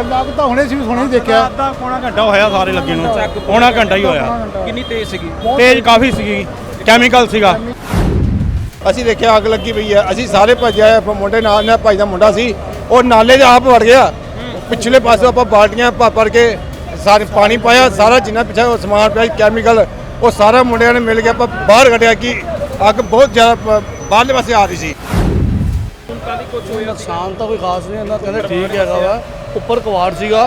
ਅੱਗ ਤਾਂ ਹੁਣੇ ਸੀ ਹੁਣੇ ਹੀ ਦੇਖਿਆ। ਅੱਧਾ ਪੌਣਾ ਘੰਟਾ ਹੋਇਆ ਸਾਰੇ ਲੱਗੇ ਨੂੰ। ਪੌਣਾ ਘੰਟਾ ਹੀ ਹੋਇਆ। ਕਿੰਨੀ ਤੇਜ਼ ਸੀਗੀ? ਤੇਜ਼ ਕਾਫੀ ਸੀਗੀ। ਕੈਮੀਕਲ ਸੀਗਾ। ਅਸੀਂ ਦੇਖਿਆ ਅੱਗ ਲੱਗੀ ਪਈ ਹੈ। ਅਸੀਂ ਸਾਰੇ ਭੱਜਿਆ ਆਏ, ਮੁੰਡੇ ਨਾਲ ਨੇ ਭਾਈ ਦਾ ਮੁੰਡਾ ਸੀ। ਉਹ ਨਾਲੇ ਦੇ ਆਪ ਵੜ ਗਿਆ। ਪਿਛਲੇ ਪਾਸੇ ਆਪਾਂ ਬਾਲਟੀਆਂ ਭਰ ਭਰ ਕੇ ਸਾਰੇ ਪਾਣੀ ਪਾਇਆ। ਸਾਰਾ ਜਿੰਨਾ ਪਿੱਛੇ ਉਹ ਸਮਾਨ ਪਿਆ ਕੈਮੀਕਲ ਉਹ ਸਾਰਾ ਮੁੰਡਿਆਂ ਨੇ ਮਿਲ ਕੇ ਆਪਾਂ ਬਾਹਰ ਕੱਢਿਆ ਕਿ ਅੱਗ ਬਹੁਤ ਜ਼ਿਆਦਾ ਬਾਹਰਲੇ ਪਾਸੇ ਆ ਰਹੀ ਸੀ। ਨੁਕਸਾਨ ਤਾਂ ਕੋਈ ਖਾਸ ਨਹੀਂ ਇਹਨਾਂ ਕਹਿੰਦੇ ਠੀਕ ਹੈਗਾ ਵਾ। ਉੱਪਰ ਕਵਾੜ ਸੀਗਾ।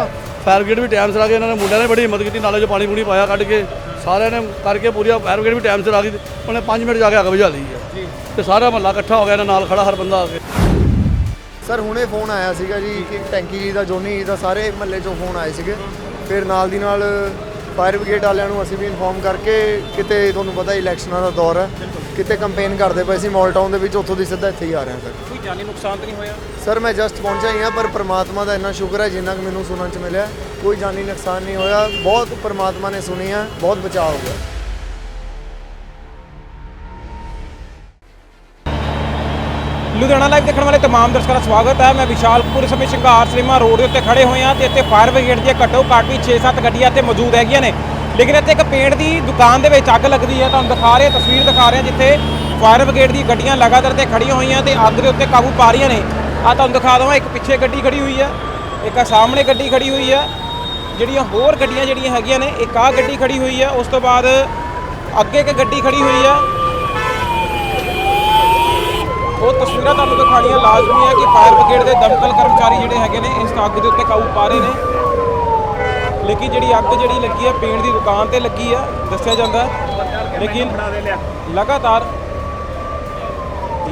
ਫਾਇਰ ਬ੍ਰਿਗੇਡ ਵੀ ਟਾਈਮ ਸਿਰ ਆ ਗਏ ਇਹਨਾਂ ਨੇ ਮੁੰਡਿਆਂ ਨੇ ਬੜੀ ਹਿੰਮਤ ਕੀਤੀ ਨਾਲੇ 'ਚ ਪਾਣੀ ਪੂਣੀ ਪਾਇਆ ਕੱਢ ਕੇ ਸਾਰਿਆਂ ਨੇ ਕਰਕੇ ਪੂਰੀ ਫਾਇਰ ਬ੍ਰਿਗੇਡ ਵੀ ਟਾਈਮ ਸਿਰ ਆ ਗਈ ਉਹਨੇ 5 ਮਿੰਟ ਜਾ ਕੇ ਅੱਗ ਬੁਝਾ ਲਈ ਹੈ। ਤੇ ਸਾਰਾ ਮਹੱਲਾ ਇਕੱਠਾ ਹੋ ਗਿਆ ਇਹਨਾਂ ਨਾਲ ਖੜਾ ਹਰ ਬੰਦਾ ਆ ਕੇ। ਸਰ ਹੁਣੇ ਫੋਨ ਆਇਆ ਸੀਗਾ ਜੀ ਕਿ ਟੈਂਕੀ ਜੀ ਦਾ ਜੋਨੀ ਜੀ ਦਾ ਸਾਰੇ ਮਹੱਲੇ ਚੋਂ ਫੋਨ ਆਏ ਸੀਗੇ। ਫਿਰ ਨਾਲ ਦੀ ਨਾਲ ਫਾਇਰ ਬ੍ਰਿਗੇਡ ਵਾਲਿਆਂ ਨੂੰ ਅਸੀਂ ਵੀ ਇਨਫੋਰਮ ਕਰਕੇ ਕਿਤੇ ਤੁਹਾਨੂੰ ਪਤਾ ਇਲੈਕਸ਼ਨਾਂ ਦਾ ਦੌਰ ਹੈ। ਕਿਤੇ ਕੰਪੇਨ ਕਰਦੇ ਪਏ ਸੀ ਮਾਲ ਟਾਊਨ ਦੇ ਵਿੱਚ ਉੱਥੋਂ ਦੀ ਸਿੱਧਾ ਇੱਥੇ ਹੀ ਆ ਰਹੇ ਹਾਂ ਸਰ। ਕੋਈ ਜਾਨੀ ਨੁਕਸਾਨ ਤਾਂ ਨਹੀਂ ਹੋਇਆ? ਸਰ ਮੈਂ ਜਸਟ ਪਹੁੰਚਿਆ ਹੀ ਹਾਂ ਪਰ ਪ੍ਰਮਾਤਮਾ ਦਾ ਇੰਨਾ ਸ਼ੁਕਰ ਹੈ ਜਿੰਨਾ ਕਿ ਮੈਨੂੰ ਸੁਣਨ ਚ ਮਿਲਿਆ। ਕੋਈ ਜਾਨੀ ਨੁਕਸਾਨ ਨਹੀਂ ਹੋਇਆ। ਬਹੁਤ ਪ੍ਰਮਾਤਮਾ ਨੇ ਸੁਣੀ ਹੈ ਬਹੁਤ ਬਚਾਅ ਹੋ ਗਿਆ। ਲੁਧਿਆਣਾ ਲਾਈਵ ਦੇਖਣ ਵਾਲੇ ਤਮਾਮ ਦਰਸ਼ਕਾਂ ਦਾ ਸਵਾਗਤ ਹੈ। ਮੈਂ ਵਿਸ਼ਾਲਪੁਰ ਸਮੇਂ ਸ਼ਿੰਗਾਰ ਸਿਨੇਮਾ ਰੋਡ ਦੇ ਉੱਤੇ ਖੜੇ ਹੋਏ ਹਾਂ ਤੇ ਇੱਥੇ ਫਾਇਰ ਬ੍ਰਿਗੇਡ ਦੀਆਂ ਘੱਟੋ ਘੱਟ ਵੀ 6-7 ਗੱਡੀਆਂ ਇੱਥੇ ਮੌਜੂਦ ਹੈਗੀਆਂ ਨੇ। ਲੇਕਿਨ ਇੱਥੇ ਇੱਕ ਪੇਂਟ ਦੀ ਦੁਕਾਨ ਦੇ ਵਿੱਚ ਅੱਗ ਲੱਗਦੀ ਹੈ, ਤੁਹਾਨੂੰ ਦਿਖਾ ਰਹੇ ਤਸਵੀਰ ਦਿਖਾ ਰਹੇ ਜਿੱਥੇ ਫਾਇਰ ਬ੍ਰਿਗੇਡ ਦੀ ਗੱਡੀਆਂ ਲਗਾਤਾਰ ਤੇ ਖੜੀਆਂ ਹੋਈਆਂ ਤੇ ਅੱਗ ਦੇ ਉੱਤੇ ਕਾਬੂ ਪਾ ਰਹੀਆਂ ਨੇ। ਆ ਤੁਹਾਨੂੰ ਦਿਖਾ ਦਵਾਂ, ਇੱਕ ਪਿੱਛੇ ਗੱਡੀ ਖੜੀ ਹੋਈ ਹੈ ਇੱਕ ਆ ਸਾਹਮਣੇ ਗੱਡੀ ਖੜੀ ਹੋਈ ਹੈ ਜਿਹੜੀਆਂ ਹੋਰ ਗੱਡੀਆਂ ਜਿਹੜੀਆਂ ਹੈਗੀਆਂ ਨੇ, ਇੱਕ ਆ ਗੱਡੀ ਖੜੀ ਹੋਈ ਹੈ ਉਸ ਤੋਂ ਬਾਅਦ ਅੱਗੇ ਇੱਕ ਗੱਡੀ ਖੜੀ ਹੋਈ ਹੈ ਉਹ ਤਸਵੀਰਾਂ ਤੁਹਾਨੂੰ ਦਿਖਾਣੀਆਂ ਲਾਜ਼ਮੀ ਹੈ ਕਿ ਫਾਇਰ ਬ੍ਰਿਗੇਡ ਦੇ ਦਮਕਲ ਕਰਮਚਾਰੀ ਜਿਹੜੇ ਹੈਗੇ ਨੇ, ਇਸ ਅੱਗ ਦੇ ਉੱਤੇ ਕਾਬੂ ਪਾ ਰਹੇ ਨੇ। ਲੇਕਿਨ ਜਿਹੜੀ ਅੱਗ ਜਿਹੜੀ ਲੱਗੀ ਹੈ ਪੇਂਟ ਦੀ ਦੁਕਾਨ ਤੇ ਲੱਗੀ ਹੈ ਦੱਸਿਆ ਜਾਂਦਾ ਹੈ। ਲੇਕਿਨ ਲਗਾਤਾਰ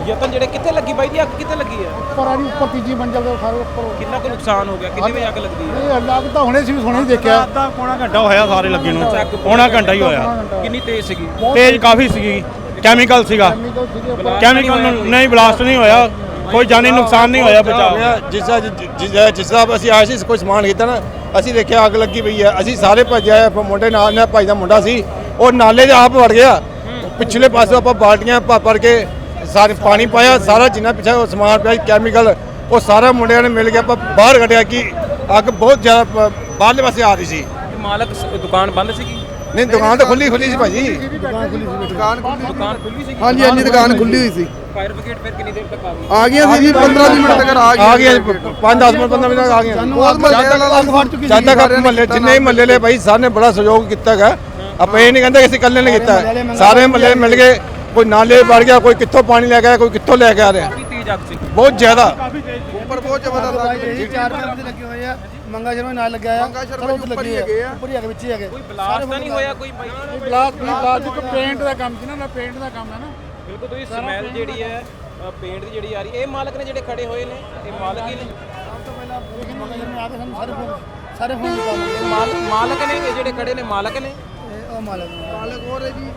ਯਤਨ ਜਿਹੜੇ ਕਿੱਥੇ ਲੱਗੀ ਬਾਈ ਦੀ ਅੱਗ ਕਿੱਥੇ ਲੱਗੀ ਹੈ? ਉੱਪਰ ਆ ਜੀ ਉੱਪਰ ਤੀਜੀ ਮੰਜ਼ਲ ਦੇ ਸਾਰੇ ਉੱਪਰ। ਕਿੰਨਾ ਕੁ ਨੁਕਸਾਨ ਹੋ ਗਿਆ? ਕਿੰਨੇ ਵਜੇ ਅੱਗ ਲੱਗਦੀ ਹੈ? ਇਹ ਅੱਗ ਤਾਂ ਹੁਣੇ ਸੀ ਹੁਣੇ ਹੀ ਦੇਖਿਆ। ਅੱਧਾ ਪੌਣਾ ਘੰਟਾ ਹੋਇਆ ਸਾਰੇ ਲੱਗੇ ਨੂੰ। ਪੌਣਾ ਘੰਟਾ ਹੀ ਹੋਇਆ। ਕਿੰਨੀ ਤੇਜ਼ ਸੀਗੀ? ਤੇਜ਼ ਕਾਫੀ ਸੀਗੀ। ਕੈਮੀਕਲ ਸੀਗਾ। ਕੈਮੀਕਲ ਸੀਗੇ ਉੱਪਰ। ਕੈਮੀਕਲ ਨੂੰ- ਨਹੀਂ ਬਲਾਸਟ ਨਹੀਂ ਹੋਇਆ। ਕੋਈ ਜਾਨੀ ਨੁਕਸਾਨ ਨਹੀਂ ਹੋਇਆ ਬਚਾਅ ਜਿਸ ਤਰ੍ਹਾਂ ਅਸੀਂ ਆਏ ਸੀ ਕੋਈ ਸਮਾਨ ਕੀਤਾ ਨਾ ਅਸੀਂ ਦੇਖਿਆ ਅੱਗ ਲੱਗੀ ਪਈ ਹੈ। ਅਸੀਂ ਸਾਰੇ ਭੱਜਿਆ ਆਏ, ਮੁੰਡੇ ਨਾਲ ਨੇ ਭਾਈ ਦਾ ਮੁੰਡਾ ਸੀ। ਉਹ ਨਾਲੇ ਦੇ ਆਪ ਵੜ ਗਿਆ। ਪਿਛਲੇ ਪਾਸੇ ਆਪਾਂ ਬਾਲਟੀਆਂ ਭਰ ਭਰ ਕੇ ਸਾਰੇ ਪਾਣੀ ਪਾਇਆ ਸਾਰਾ ਜਿੰਨਾ ਪਿੱਛੇ ਉਹ ਸਮਾਨ ਪਿਆ ਕੈਮੀਕਲ ਉਹ ਸਾਰਾ ਮੁੰਡਿਆਂ ਨੇ ਮਿਲ ਕੇ ਆਪਾਂ ਬਾਹਰ ਕੱਢਿਆ ਕਿ ਅੱਗ ਬਹੁਤ ਜ਼ਿਆਦਾ ਬਾਹਰਲੇ ਪਾਸੇ ਆ ਰਹੀ ਸੀ। ਮਾਲਕ ਦੁਕਾਨ ਬੰਦ ਸੀਗੀ? ਨਹੀਂ ਦੁਕਾਨ ਤਾਂ ਖੁੱਲੀ ਖੁੱਲੀ ਸੀ ਭਾਜੀ। ਦੁਕਾਨ ਖੁੱਲੀ ਸੀਗੀ। ਹਾਂਜੀ ਹਾਂਜੀ ਦੁਕਾਨ ਖੁੱਲੀ ਹੋਈ ਸੀ। ਫਾਇਰ ਬ੍ਰਿਗੇਡ ਫਿਰ ਕਿੰਨੀ ਦੇਰ ਤੱਕ ਆ ਗਈ? ਆ ਗਈਆਂ ਸੀ ਜੀ 15 ਮਿੰਟ ਤੱਕ ਆ ਆ ਗਿਆ 5 10 ਮਿੰਟ 15 ਮਿੰਟ ਤੱਕ ਆ ਅੱਗ ਫੜ ਚੁੱਕੀ ਜਦ ਤੱਕ ਮਹੱਲੇ ਜਿੰਨੇ ਵੀ ਮਹੱਲੇ ਲੈ ਭਾਈ ਸਾਰੇ ਨੇ ਬੜਾ ਸਹਿਯੋਗ ਕੀਤਾ ਹੈਗਾ। ਆਪਾਂ ਇਹ ਨਹੀਂ ਕਹਿੰਦੇ ਕਿ ਅਸੀਂ ਇਕੱਲੇ ਨੇ ਕੀਤਾ। ਹੈ। ਸਾਰੇ ਮਹੱਲੇ ਮਿਲ ਕੇ ਕੋਈ ਨਾਲੇ ਵੜ ਗਿਆ ਕੋਈ ਕਿੱਥੋਂ ਪਾਣੀ ਲੈ ਕੇ ਆਇਆ ਕੋਈ ਕਿੱਥੋਂ ਲੈ ਕੇ ਆ ਰਿਹਾ। ਸੀ। ਬਹੁਤ ਜ਼ਿਆਦਾ। ਉੱਪਰ ਬਹੁਤ ਜ਼ਬਰਦਸਤ ਲੱਗੇ ਹੋਏ ਆ ਮੰਗਾ ਸ਼ਰਮਾ ਨਾਲ ਲੱਗਿਆ ਆ ਮੰਗਾ ਸ਼ਰਮਾ ਜੀ ਉੱਪਰ ਹੀ ਹੈਗੇ ਆ। ਉੱਪਰ ਹੀ ਹੈਗੇ ਵਿੱਚ ਹੀ ਹੈਗੇ ਕੋਈ ਬਲਾਸਟ ਤਾਂ ਨਹੀਂ ਹੋਇਆ ਕੋਈ ਬਾਈ ਬਲਾਕ ਬਲਾਕ ਜੀ ਪੇਂਟ ਦਾ ਕੰਮ ਸੀ ਨਾ ਨਾ ਪੇਂਟ ਦਾ ਕੰਮ ਹੈ ਨਾ ਬਿਲਕੁਲ ਤੁਸੀਂ ਸਮੈਲ ਜਿਹੜੀ ਹੈ ਪੇਂਟ ਦੀ ਜਿਹੜੀ ਆ ਰਹੀ ਇਹ ਮਾਲਕ ਨੇ ਜਿਹੜੇ ਖੜੇ ਹੋਏ ਨੇ ਇਹ ਮਾਲਕ ਹੀ ਨੇ ਮੰਗਾ ਸ਼ਰਮਾ ਆ ਕੇ ਸਾਨੂੰ ਸਾਰੇ ਫੋਨ ਸਾਰੇ ਫੋਨ ਨਿਕਾਲ ਮਾਲਕ ਨੇ ਇਹ ਜਿਹੜੇ ਖੜੇ ਨੇ ਮਾਲਕ ਨੇ ਉਹ ਮਾਲਕ ਮਾਲਕ ਹੋਰ ਹੈ ਜੀ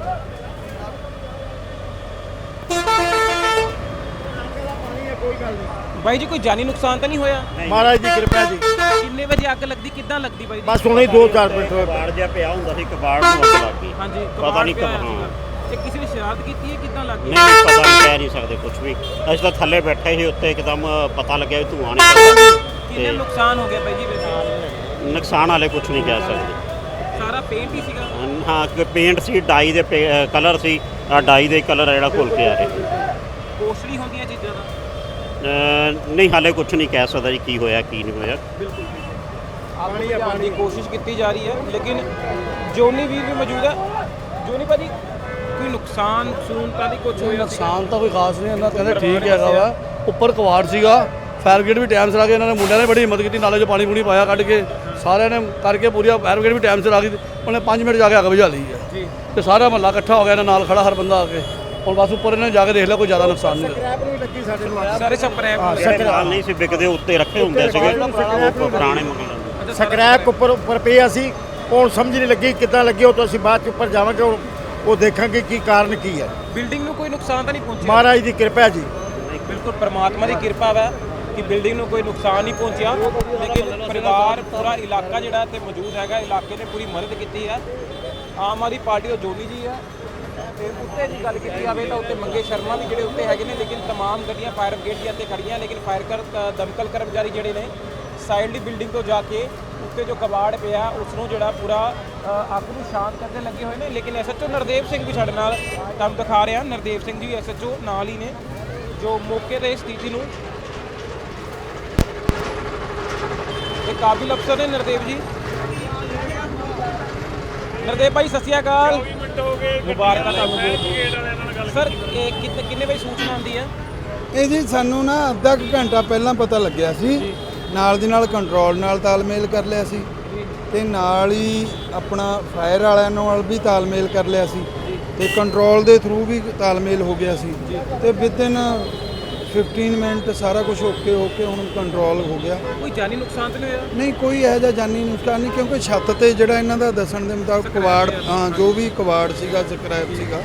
ਬਾਈ ਜੀ ਕੋਈ ਜਾਨੀ ਨੁਕਸਾਨ ਤਾਂ ਨਹੀਂ ਹੋਇਆ ਮਹਾਰਾਜ ਦੀ ਕਿਰਪਾ ਜੀ ਕਿੰਨੇ ਵਜੇ ਅੱਗ ਲੱਗਦੀ ਕਿੱਦਾਂ ਲੱਗਦੀ ਬਾਈ ਜੀ ਬਸ ਹੁਣੇ 2-4 ਮਿੰਟ ਕਬਾੜ ਜਿਹਾ ਪਿਆ ਹੁੰਦਾ ਸੀ ਕਬਾੜ ਨੂੰ ਅੱਗ ਲੱਗ ਗਈ ਹਾਂਜੀ ਪਤਾ ਕਬਾੜ ਨਹੀਂ ਪਿਆ ਕਬ- ਹੋਇਆ ਹਾਂ। ਸੀਗਾ। ਤੇ ਕਿਸੇ ਨੇ ਸ਼ਰਾਰਤ ਕੀਤੀ ਹੈ ਕਿੱਦਾਂ ਲੱਗ ਗਈ? ਨਹੀਂ ਪਤਾ ਨਹੀਂ ਕਹਿ ਨਹੀਂ ਸਕਦੇ ਕੁਝ ਵੀ। ਅਸੀਂ ਤਾਂ ਥੱਲੇ ਬੈਠੇ ਸੀ ਉੱਤੇ ਇੱਕਦਮ ਪਤਾ ਲੱਗਿਆ ਵੀ ਧੂਆਂ ਨਿਕਲਦਾ ਕਿੰਨਾ ਤੇ ਨੁਕਸਾਨ ਹੋ ਗਿਆ ਬਾਈ ਜੀ ਵੈਸੇ ਨੁਕਸਾਨ ਵਾਲੇ ਕੁਝ ਨਹੀਂ ਕਹਿ ਸਕਦੇ। ਸਾਰਾ ਪੇਂਟ ਹੀ ਸੀਗਾ? ਹਾਂ ਕਿ ਪੇਂਟ ਸੀ ਡਾਈ ਦੇ ਕਲਰ ਸੀ ਡਾਈ ਦੇ ਕਲਰ ਜਿਹੜਾ ਘੁਲ ਕੇ ਆ ਰਿਹਾ। ਕੋਸਟਲੀ ਹੁੰਦੀਆਂ ਨਹੀਂ ਹਾਲੇ ਕੁਝ ਨਹੀਂ ਕਹਿ ਸਕਦਾ ਜੀ ਕੀ ਹੋਇਆ ਕੀ ਨਹੀਂ ਹੋਇਆ। ਬਿਲਕੁਲ ਅੱਗ ਬੁਝਾਉਣ ਦੀ ਕੋਸ਼ਿਸ਼ ਕੀਤੀ ਜਾ ਰਹੀ ਹੈ ਲੇਕਿਨ ਜੋਨੀ ਵੀਰ ਵੀ ਮੌਜੂਦ ਹੈ ਜੋਨੀ ਭਾਜੀ ਕੋਈ ਨੁਕਸਾਨ ਸੂਨਤਾ ਦੀ ਕੁਝ ਹੋਇਆ? ਨੁਕਸਾਨ ਤਾਂ ਕੋਈ ਖਾਸ ਨਹੀਂ ਇਹਨਾਂ ਕਹਿੰਦੇ ਠੀਕ ਹੈਗਾ ਵਾ ਉੱਪਰ ਕਵਾੜ ਸੀਗਾ ਫਾਇਰ ਬ੍ਰਿਗੇਡ ਵੀ ਟਾਈਮ ਸਿਰ ਆ ਗਏ ਇਹਨਾਂ ਨੇ ਮੁੰਡਿਆਂ ਨੇ ਬੜੀ ਹਿੰਮਤ ਕੀਤੀ ਨਾਲੇ 'ਚ ਪਾਣੀ ਪੂਣੀ ਪਾਇਆ ਕੱਢ ਕੇ ਸਾਰਿਆਂ ਨੇ ਕਰਕੇ ਪੂਰੀ ਫਾਇਰ ਬ੍ਰਿਗੇਡ ਵੀ ਟਾਈਮ ਸਿਰ ਆ ਗਈ ਉਹਨੇ 5 ਮਿੰਟ ਜਾ ਕੇ ਅੱਗ ਬੁਝਾ ਲਈ ਹੈ। ਜੀ। ਤੇ ਸਾਰਾ ਮਹੱਲਾ ਇਕੱਠਾ ਹੋ ਗਿਆ ਇਹਨਾਂ ਨਾਲ ਖੜਾ ਹਰ ਬੰਦਾ ਆ ਕੇ। ਹੁਣ ਬਸ ਉੱਪਰ ਇਹਨਾਂ ਨੇ ਜਾ ਕੇ ਦੇਖ ਲਿਆ ਕੋਈ ਜ਼ਿਆਦਾ ਨੁਕਸਾਨ ਨਹੀਂ ਹੋਇਆ। ਕ੍ਰੈਪ ਨਹੀਂ ਲੱਗੀ ਸਾਡੇ ਨੂੰ ਸਾਰੇ ਸਪਰੇਅ ਜਿਹੜੇ ਮਾਲ ਨਹੀਂ ਸੀ ਵਿਕਦੇ ਉੱਤੇ ਰੱਖੇ ਹੁੰਦੇ ਸੀਗੇ ਉਹ ਪੁਰਾਣੇ ਮਕਾਨ ਸਕ੍ਰੈਪ ਉੱਪਰ ਉੱਪਰ। ਪਿਆ ਸੀ ਹੁਣ ਸਮਝ ਨਹੀਂ ਲੱਗੀ ਕਿੱਦਾਂ ਲੱਗੀ ਉਹ ਤਾਂ ਅਸੀਂ ਬਾਅਦ ਚ ਉੱਪਰ ਜਾਵਾਂਗੇ ਉਹ ਦੇਖਾਂਗੇ ਕੀ ਕਾਰਨ ਕੀ ਹੈ। ਬਿਲਡਿੰਗ ਨੂੰ ਕੋਈ ਨੁਕਸਾਨ ਤਾਂ ਨਹੀਂ ਪਹੁੰਚਿਆ? ਮਹਾਰਾਜ ਦੀ ਕਿਰਪਾ ਜੀ। ਬਿਲਕੁਲ ਪਰਮਾਤਮਾ ਦੀ ਕਿਰਪਾ ਹੈ ਕਿ ਬਿਲਡਿੰਗ ਨੂੰ ਕੋਈ ਨੁਕਸਾਨ ਨਹੀਂ ਪਹੁੰਚਿਆ। ਲੇਕਿਨ ਪਰਿਵਾਰ ਪੂਰਾ ਇਲਾਕਾ ਜਿਹੜਾ ਤੇ ਮੌਜੂਦ ਹੈਗਾ ਇਲਾਕੇ ਨੇ ਪੂਰੀ ਮਦਦ ਕੀਤੀ ਹੈ। ਆਮ ਆਦਮੀ ਪਾਰਟੀ ਦਾ ਜੋਨੀ ਜੀ ਹੈ ਤੇ ਉੱਤੇ ਦੀ ਗੱਲ ਕੀਤੀ ਜਾਵੇ ਤਾਂ ਉੱਤੇ ਮੰਗੇ ਸ਼ਰਮਾ ਵੀ ਜਿਹੜੇ ਉੱਤੇ ਹੈਗੇ ਨੇ ਲੇਕਿਨ तमाम ਗੱਡੀਆਂ ਫਾਇਰ ਬ੍ਰਿਗੇਡ ਦੀਆਂ ਤੇ ਖੜੀਆਂ ਲੇਕਿਨ ਫਾਇਰ ਕਰ ਦਮਕਲ ਕਰਮਚਾਰੀ ਜਿਹੜੇ ਨੇ ਸਾਈਡਲੀ ਬਿਲਡਿੰਗ ਤੋਂ ਜਾ ਕੇ ਉੱਤੇ ਜੋ ਕਬਾੜ ਪਿਆ ਉਸ ਨੂੰ ਜਿਹੜਾ ਪੂਰਾ ਅ, ਅੱਗ ਨੂੰ ਸ਼ਾਂਤ ਕਰਨ ਲੱਗੇ ਹੋਏ ਨੇ ਲੇਕਿਨ ਐਸਐਚਓ ਨਰਦੇਵ ਸਿੰਘ ਵੀ ਸਾਡੇ ਨਾਲ ਤੁਹਾਨੂੰ ਦਿਖਾ ਰਿਹਾ ਨਰਦੇਵ ਸਿੰਘ ਜੀ ਐਸਐਚਓ ਨਾਲ ਹੀ ਨੇ ਜੋ ਮੌਕੇ ਤੇ ਸਥਿਤੀ ਨੂੰ ਇਹ ਕਾਬਿਲ ਅਫਸਰ ਨੇ ਨਰਦੇਵ ਜੀ ਨਰਦੇਵ ਭਾਈ ਸਤਿ ਸ਼੍ਰੀ ਅਕਾਲ ਮੁਬਾਰਕਾਂ ਤੁਹਾਨੂੰ ਬਹੁਤ। ਸਰ ਇਹ ਕਿੰਨੇ ਕਿੰਨੇ ਵਜੇ ਸੂਚਨਾ ਆਉਂਦੀ ਹੈ? ਇਹ ਜੀ ਸਾਨੂੰ ਨਾ ਅੱਧਾ ਕੁ ਘੰਟਾ ਪਹਿਲਾਂ ਪਤਾ ਲੱਗਿਆ ਸੀ। ਨਾਲ ਦੀ ਨਾਲ ਕੰਟਰੋਲ ਨਾਲ ਤਾਲਮੇਲ ਕਰ ਲਿਆ ਸੀ। ਤੇ ਨਾਲ ਹੀ ਆਪਣਾ ਫਾਇਰ ਵਾਲਿਆਂ ਨਾਲ ਵੀ ਤਾਲਮੇਲ ਕਰ ਲਿਆ ਸੀ। ਤੇ ਕੰਟਰੋਲ ਦੇ ਥਰੂ ਵੀ ਤਾਲਮੇਲ ਹੋ ਗਿਆ ਸੀ। ਤੇ ਵਿਦਿਨ 15 ਮਿੰਟ ਸਾਰਾ ਕੁਝ ਓਕੇ ਹੋ ਕੇ ਹੁਣ ਕੰਟਰੋਲ ਹੋ ਗਿਆ। ਕੋਈ ਜਾਨੀ ਨੁਕਸਾਨ ਤਾਂ ਨਹੀਂ ਹੋਇਆ? ਨਹੀਂ ਕੋਈ ਇਹੋ ਜਿਹਾ ਜਾਨੀ ਨੁਕਸਾਨ ਨਹੀਂ ਕਿਉਂਕਿ ਛੱਤ ਤੇ ਜਿਹੜਾ ਇਹਨਾਂ ਦਾ ਦੱਸਣ ਦੇ ਮੁਤਾਬਕ ਕਵਾੜ ਹਾਂ ਜੋ ਵੀ ਕਵਾੜ ਸੀਗਾ ਸਕ੍ਰੈਪ ਸੀਗਾ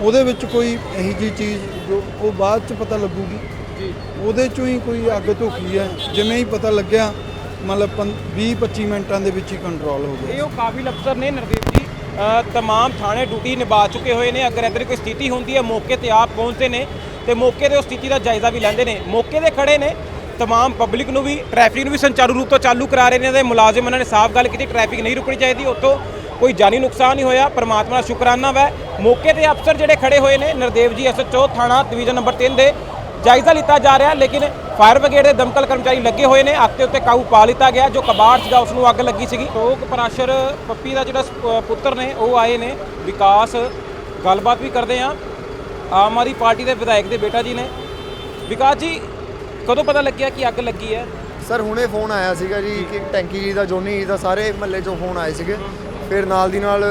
ਉਹਦੇ ਵਿੱਚ ਕੋਈ ਇਹੀ ਜੀ ਚੀਜ਼ ਜੋ ਉਹ ਬਾਅਦ ਚ ਪਤਾ ਲੱਗੂਗੀ। ਜੀ। ਉਹਦੇ ਚੋਂ ਹੀ ਕੋਈ ਅੱਗ ਧੁਖੀ ਹੈ ਜਿਵੇਂ ਹੀ ਪਤਾ ਲੱਗਿਆ ਮਤਲਬ 20-25 ਮਿੰਟਾਂ ਦੇ ਵਿੱਚ ਹੀ ਕੰਟਰੋਲ ਹੋ ਗਿਆ। ਇਹ ਉਹ ਕਾਬਿਲ ਅਫਸਰ ਨੇ ਨਰਦੀਪ ਜੀ। ਅ, ਤਮਾਮ ਥਾਣੇ ਡਿਊਟੀ ਨਿਭਾ ਚੁੱਕੇ ਹੋਏ ਨੇ ਅਗਰ ਇੱਧਰ ਕੋਈ ਸਥਿਤੀ ਹੁੰਦੀ ਹੈ ਮੌਕੇ ਤੇ ਆਪ ਪਹੁੰਚਦੇ ਨੇ ਤੇ ਮੌਕੇ ਤੇ ਉਸ ਸਥਿਤੀ ਦਾ ਜਾਇਜ਼ਾ ਵੀ ਲੈਂਦੇ ਨੇ ਮੌਕੇ ਤੇ ਖੜੇ ਨੇ ਤਮਾਮ ਪਬਲਿਕ ਨੂੰ ਵੀ ਟ੍ਰੈਫਿਕ ਨੂੰ ਵੀ ਸੰਚਾਰੂ ਰੂਪ ਤੋਂ ਚਾਲੂ ਕਰਾ ਰਹੇ ਨੇ ਤੇ ਮੁਲਾਜ਼ਮ ਉਹਨਾਂ ਨੇ ਸਾਫ਼ ਗੱਲ ਕੀਤੀ ਟ੍ਰੈਫਿਕ ਨਹੀਂ ਰੁਕਣੀ ਚਾਹੀਦੀ ਉੱਥੋਂ ਕੋਈ ਜਾਨੀ ਨੁਕਸਾਨ ਨਹੀਂ ਹੋਇਆ ਪਰਮਾਤਮਾ ਦਾ ਸ਼ੁਕਰਾਨਾ ਵੈ ਮੌਕੇ ਤੇ ਅਫਸਰ ਜਿਹੜੇ ਖੜੇ ਹੋਏ ਨੇ ਨਰਦੇਵ ਜੀ ਐਸਐਚਓ ਥਾਣਾ ਡਿਵੀਜ਼ਨ ਨੰਬਰ 3 ਦੇ ਜਾਇਜ਼ਾ ਲਿੱਤਾ ਜਾ ਰਿਹਾ, ਲੇਕਿਨ ਫਾਇਰ ਬ੍ਰਿਗੇਡ ਦੇ ਦਮਕਲ ਕਰਮਚਾਰੀ ਲੱਗੇ ਹੋਏ ਨੇ, ਅੱਗ ਦੇ ਉੱਤੇ ਕਾਬੂ ਪਾ ਲਿੱਤਾ ਗਿਆ, ਜੋ ਕਬਾੜ ਸੀਗਾ ਉਸ ਨੂੰ ਅੱਗ ਲੱਗੀ ਸੀਗੀ। ਲੋਕ ਪਰਾਸ਼ਰ ਪੱਪੀ ਦਾ ਜਿਹੜਾ ਪੁੱਤਰ ਨੇ, ਉਹ ਆਏ ਨੇ, ਵਿਕਾਸ, ਗੱਲਬਾਤ ਵੀ ਕਰਦੇ ਆ ਆਮ ਆਦਮੀ ਪਾਰਟੀ ਦੇ ਵਿਧਾਇਕ ਦੇ ਬੇਟਾ ਜੀ ਨੇ। ਵਿਕਾਸ ਜੀ, ਕਦੋਂ ਪਤਾ ਲੱਗਿਆ ਕਿ ਅੱਗ ਲੱਗੀ ਹੈ? ਸਰ, ਹੁਣੇ ਫੋਨ ਆਇਆ ਸੀਗਾ ਜੀ ਕਿ ਟੈਂਕੀ ਜੀ ਦਾ, ਜੋਨੀ ਜੀ ਦਾ ਸਾਰੇ ਮਹੱਲੇ 'ਚੋਂ ਫੋਨ ਆਏ ਸੀਗੇ। ਫਿਰ ਨਾਲ ਦੀ ਨਾਲ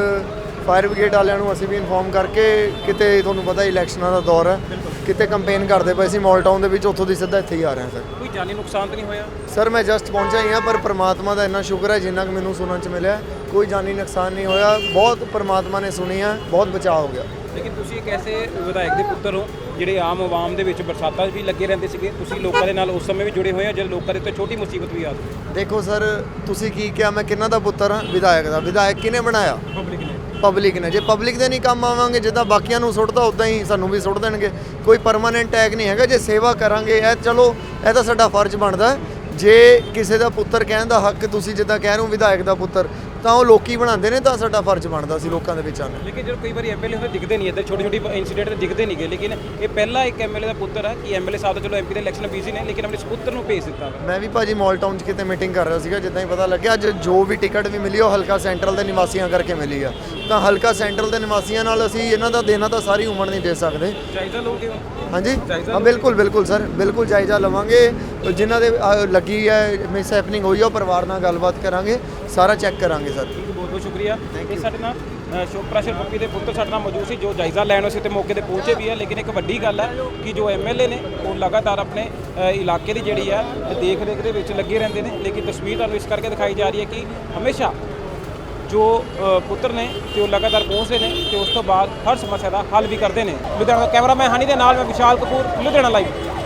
ਫਾਇਰ ਬ੍ਰਿਗੇਡ ਵਾਲਿਆਂ ਨੂੰ ਅਸੀਂ ਵੀ ਇਨਫੋਰਮ ਕਰਕੇ ਕਿਤੇ ਤੁਹਾਨੂੰ ਪਤਾ ਇਲੈਕਸ਼ਨਾਂ ਦਾ ਦੌਰ ਹੈ। ਕਿਤੇ ਕੰਪੇਨ ਕਰਦੇ ਪਏ ਸੀ ਮਾਲ ਟਾਊਨ ਦੇ ਵਿੱਚ ਉੱਥੋਂ ਦੀ ਸਿੱਧਾ ਇੱਥੇ ਹੀ ਆ ਰਹੇ ਹਾਂ ਸਰ। ਕੋਈ ਜਾਨੀ ਨੁਕਸਾਨ ਤਾਂ ਨਹੀਂ ਹੋਇਆ? ਸਰ ਮੈਂ ਜਸਟ ਪਹੁੰਚਿਆ ਹੀ ਹਾਂ ਪਰ ਪ੍ਰਮਾਤਮਾ ਦਾ ਇੰਨਾ ਸ਼ੁਕਰ ਹੈ ਜਿੰਨਾ ਕਿ ਮੈਨੂੰ ਸੁਣਨ ਚ ਮਿਲਿਆ। ਕੋਈ ਜਾਨੀ ਨੁਕਸਾਨ ਨਹੀਂ ਹੋਇਆ। ਬਹੁਤ ਪ੍ਰਮਾਤਮਾ ਨੇ ਸੁਣੀ ਹੈ ਬਹੁਤ ਬਚਾਅ ਹੋ ਗਿਆ। ਲੇਕਿਨ ਤੁਸੀਂ ਇੱਕ ਐਸੇ ਵਿਧਾਇਕ ਦੇ ਪੁੱਤਰ ਹੋ ਜਿਹੜੇ ਆਮ ਆਵਾਮ ਦੇ ਵਿੱਚ ਬਰਸਾਤਾਂ 'ਚ ਵੀ ਲੱਗੇ ਰਹਿੰਦੇ ਸੀਗੇ। ਤੁਸੀਂ ਲੋਕਾਂ ਦੇ ਨਾਲ ਉਸ ਸਮੇਂ ਵੀ ਜੁੜੇ ਹੋਏ ਹੋ ਜਦੋਂ ਲੋਕਾਂ ਦੇ ਉੱਤੇ ਛੋਟੀ ਮੁਸੀਬਤ ਵੀ ਆ। ਦੇਖੋ ਸਰ ਤੁਸੀਂ ਕੀ ਕਿਹਾ ਮੈਂ ਕਿਹਨਾਂ ਦਾ ਪੁੱਤਰ ਹਾਂ? ਵਿਧਾਇਕ ਦਾ। ਵਿਧਾਇਕ ਕਿਹਨੇ ਬਣਾਇਆ? ਪਬਲਿਕ ਨੇ। ਪਬਲਿਕ ਨੇ। ਜੇ ਪਬਲਿਕ ਦੇ ਨਹੀਂ ਕੰਮ ਆਵਾਂਗੇ, ਜਿੱਦਾਂ ਬਾਕੀਆਂ ਨੂੰ ਸੁੱਟਦਾ ਉਦਾਂ ਹੀ ਸਾਨੂੰ ਵੀ ਸੁੱਟ ਦੇਣਗੇ। ਕੋਈ ਪਰਮਾਨੈਂਟ ਟੈਗ ਨਹੀਂ ਹੈਗਾ, ਜੇ ਸੇਵਾ ਕਰਾਂਗੇ, ਇਹ ਚਲੋ, ਇਹ ਤਾਂ ਸਾਡਾ ਫਰਜ਼ ਬਣਦਾ। ਜੇ ਕਿਸੇ ਦਾ ਪੁੱਤਰ ਕਹਿਣ ਦਾ ਹੱਕ ਤੁਸੀਂ ਜਿੱਦਾਂ ਕਹਿ ਰਹੇ ਹੋ, ਵਿਧਾਇਕ ਦਾ ਪੁੱਤਰ ਤਾਂ ਉਹ ਲੋਕੀ ਬਣਾਉਂਦੇ ਨੇ ਤਾਂ ਸਾਡਾ ਫਰਜ਼ ਬਣਦਾ ਸੀ ਲੋਕਾਂ ਦੇ ਵਿੱਚ ਆਉਣਾ ਲੇਕਿਨ ਜਦੋਂ ਕਈ ਵਾਰੀ ਐਮਐਲਏ ਹੁੰਦੇ ਦਿਖਦੇ ਨਹੀਂ ਇੱਧਰ ਛੋਟੀ ਛੋਟੀ ਇਨਸੀਡੈਂਟ ਤੇ ਦਿਖਦੇ ਨਹੀਂਗੇ ਲੇਕਿਨ ਇਹ ਪਹਿਲਾ ਇੱਕ ਐਮਐਲਏ ਦਾ ਪੁੱਤਰ ਹੈ ਕਿ ਐਮਐਲਏ ਸਾਹਿਬ ਤਾਂ ਚਲੋ ਐਮਪੀ ਦੇ ਇਲੈਕਸ਼ਨ ਬਿਜ਼ੀ ਨੇ ਲੇਕਿਨ ਆਪਣੇ ਸਪੁੱਤਰ ਨੂੰ ਭੇਜ ਦਿੱਤਾ। ਮੈਂ ਵੀ ਭਾਜੀ ਮਾਲ ਟਾਊਨ 'ਚ ਕਿਤੇ ਮੀਟਿੰਗ ਕਰ ਰਿਹਾ ਸੀਗਾ ਜਿੱਦਾਂ ਹੀ ਪਤਾ ਲੱਗਿਆ ਅੱਜ ਜੋ ਵੀ ਟਿਕਟ ਵੀ ਮਿਲੀ ਉਹ ਹਲਕਾ ਸੈਂਟਰਲ ਦੇ ਨਿਵਾਸੀਆਂ ਕਰਕੇ ਮਿਲੀ ਆ। ਤਾਂ ਹਲਕਾ ਸੈਂਟਰਲ ਦੇ ਨਿਵਾਸੀਆਂ ਨਾਲ ਅਸੀਂ ਇਹਨਾਂ ਦਾ ਦੇਣਾ ਤਾਂ ਸਾਰੀ ਉਮਰ ਨਹੀਂ ਦੇ ਸਕਦੇ। ਹਾਂਜੀ? ਹਾਂ ਬਿਲਕੁਲ ਬਿਲਕੁਲ ਸਰ। ਬਿਲਕੁਲ ਜਾਇਜ਼ਾ ਲਵਾਂਗੇ। ਜਿਨ੍ਹਾਂ ਦੇ ਲੱਗੀ ਹੈ ਮਿਸ ਹੈਪਨਿੰਗ ਹੋਈ ਆ ਉਹ ਪਰਿਵਾਰ ਨਾਲ ਗੱਲਬਾਤ ਕਰਾਂਗੇ। ਸਾਰਾ ਚੈੱਕ ਕਰਾਂਗੇ ਸਰ। ਬਹੁਤ ਬਹੁਤ ਸ਼ੁਕਰੀਆ। ਇਹ ਸਾਡੇ ਨਾਲ ਅ, ਸ਼ੋਕ ਪ੍ਰੈਸ਼ਰ ਪੱਪੀ ਦੇ ਪੁੱਤਰ ਸਾਡੇ ਨਾਲ ਮੌਜੂਦ ਸੀ ਜੋ ਜਾਇਜ਼ਾ ਲੈਣ ਵਾਸਤੇ ਤੇ ਮੌਕੇ ਤੇ ਪਹੁੰਚੇ ਵੀ ਹੈ ਲੇਕਿਨ ਇੱਕ ਵੱਡੀ ਗੱਲ ਹੈ ਕਿ ਜੋ ਐਮਐਲਏ ਨੇ ਉਹ ਲਗਾਤਾਰ ਆਪਣੇ ਅ, ਇਲਾਕੇ ਦੀ ਜਿਹੜੀ ਹੈ ਦੇਖ ਰੇਖ ਦੇ ਵਿੱਚ ਲੱਗੇ ਰਹਿੰਦੇ ਨੇ। ਲੇਕਿਨ ਤਸਵੀਰ ਤੁਹਾਨੂੰ ਇਸ ਕਰਕੇ ਦਿਖਾਈ ਜਾ ਰਹੀ ਹੈ ਕਿ ਹਮੇਸ਼ਾ ਜੋ ਪੁੱਤਰ ਨੇ ਤੇ ਉਹ ਲਗਾਤਾਰ ਪਹੁੰਚਦੇ ਨੇ ਤੇ ਉਸ ਤੋਂ ਬਾਅਦ ਹਰ ਸਮੱਸਿਆ ਦਾ ਹੱਲ ਵੀ ਕਰਦੇ ਨੇ। ਲੁਧਿਆਣਾ ਦਾ ਕੈਮਰਾਮੈਨ ਹਨੀ ਦੇ ਨਾਲ ਮੈਂ ਵਿਸ਼ਾਲ ਕਪੂਰ, ਲੁਧਿਆਣਾ ਲਾਈਵ